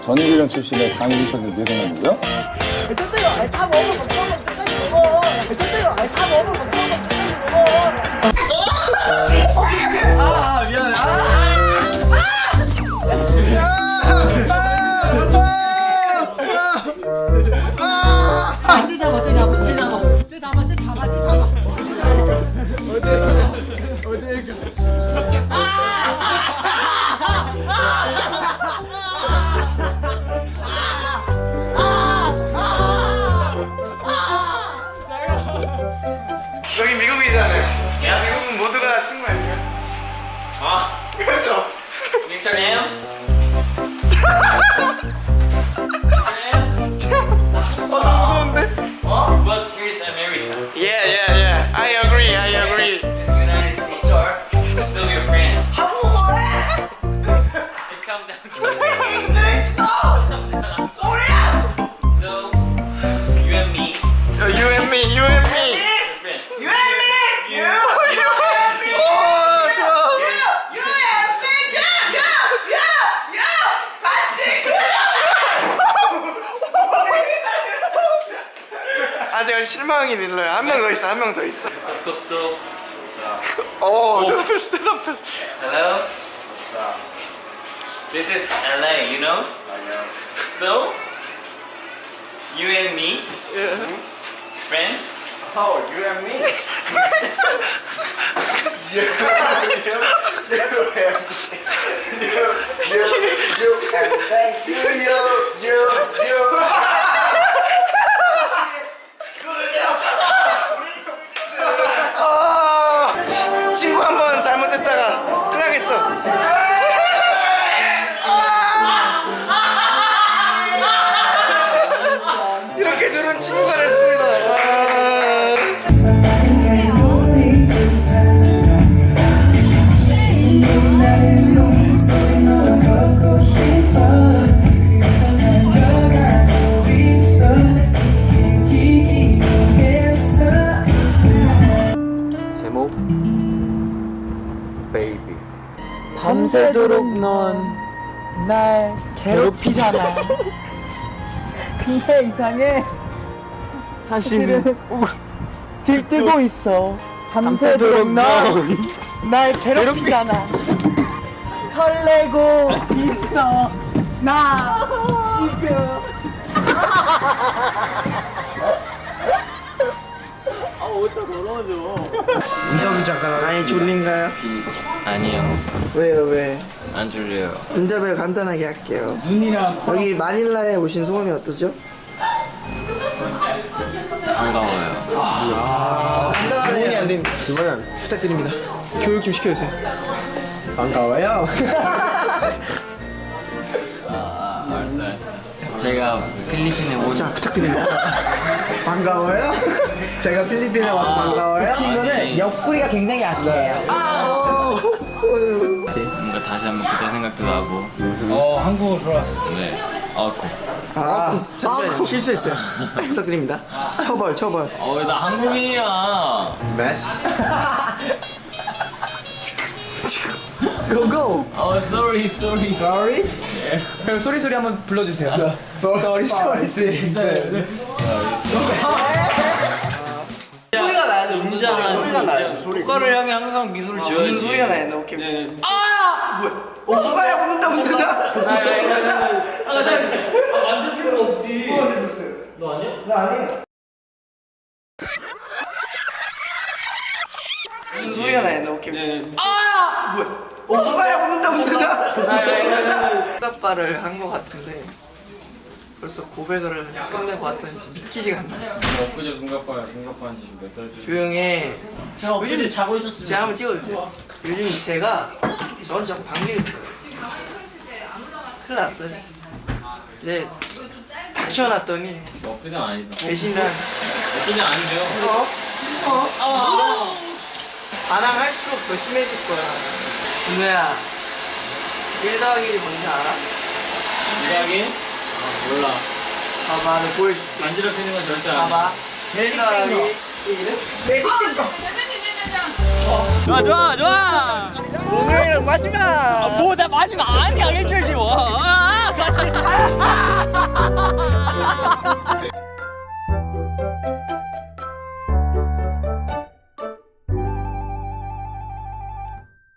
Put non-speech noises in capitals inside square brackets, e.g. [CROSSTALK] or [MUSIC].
전기련 출신의 상위권들 미성년이고요. 저쪽으로 아니 다 끝까지 먹어. 저쪽으로 아니 다 먹으면 먹는 거 끝까지 먹어. 여기 미국이잖아요. 미국은 모두가 친구 아니에요? 아, 그렇죠. 민철이에요? 아직 실망이 일러요. 한 명 더 있어, 한 명 더 있어. 똑똑똑. So, 오, 대답했어, 대답했어. hello? This is LA, you know? I know. So, you and me, friends? How you and me? you, you, you, you, you, you, and thank you, you, 둘은 친구가 됐습니다. 아. 제목 베이비 밤새도록 넌 날 괴롭히잖아 [LAUGHS] 근데 이상해 사실은 [LAUGHS] 들뜨고 있어 밤새도록 넌날 [LAUGHS] 괴롭히잖아 설레고 있어 나 지금 인터뷰 잠깐 많이 졸린가요? 아니요, 왜요 왜? 안 졸려요. 인터뷰 간단하게 할게요 여기 마닐라에 오신 소감이 어떠죠? 반가워요. 도움이 안 되는 그만 부탁드립니다 교육 좀 시켜주세요 반가워요 아, 알았어, [LAUGHS] 알았어. 제가 필리핀에 온 자 부탁드립니다 [LAUGHS] 반가워요? 제가 필리핀에 와서 반가워요? 친구는 옆구리가 굉장히 약해요. 뭔가 다시 한번 그때 생각도 나고. 어, 한국으로 돌아왔어. 네. 어, 고. 아 잠시만요 실수했어요. [LAUGHS] 부탁드립니다. 처벌 처벌. 어, 나 한국인이야. 고고. 어, sorry, sorry. Sorry? 그럼 소리 소리 한번 불러주세요. Sorry sorry sorry. 소리가 나야 돼, 웅장한 소리가 나요. 똑가를 향해 항상 미소를 지어야지. 소리가 나야 돼 오케이 네. 어 뭐가야 웃는다 웃는다 아, 잠깐. 아, 만들 필요가 없지. 너 아니야? 나 아니에요 무슨 소리가 나야 돼 오케이 네. 어 뭐가야 웃는다 웃는다 응답발을 한것 같은데 벌써 고백을 끝내고 왔던지 믿기지가 않나 엊그제 중갑바야, 중갑바한 지몇 달. 조용해 제가 어제 자고 있었어요. 제가 한번 찍어주세요 요즘 제가 저한테 자꾸 방귀를 큰일 났어요 이제 다 키워놨더니 엊그제 아니다. 배신한 엊그제 아닌데요? 어? 어? 반항할수록 더 심해질 거야 은우야 1 더하기 1이 뭔지 알아? 이야기? 아, 몰라. 봐봐 너 보여줄게 간지럽히는 건 절대 안 해. 봐봐 1 더하기 1은? 아, 좋아 좋아. 좋아 오늘 마지막. 아, 뭐나 마지막. 아니야 일주일지 뭐 아, 아, 아, 아.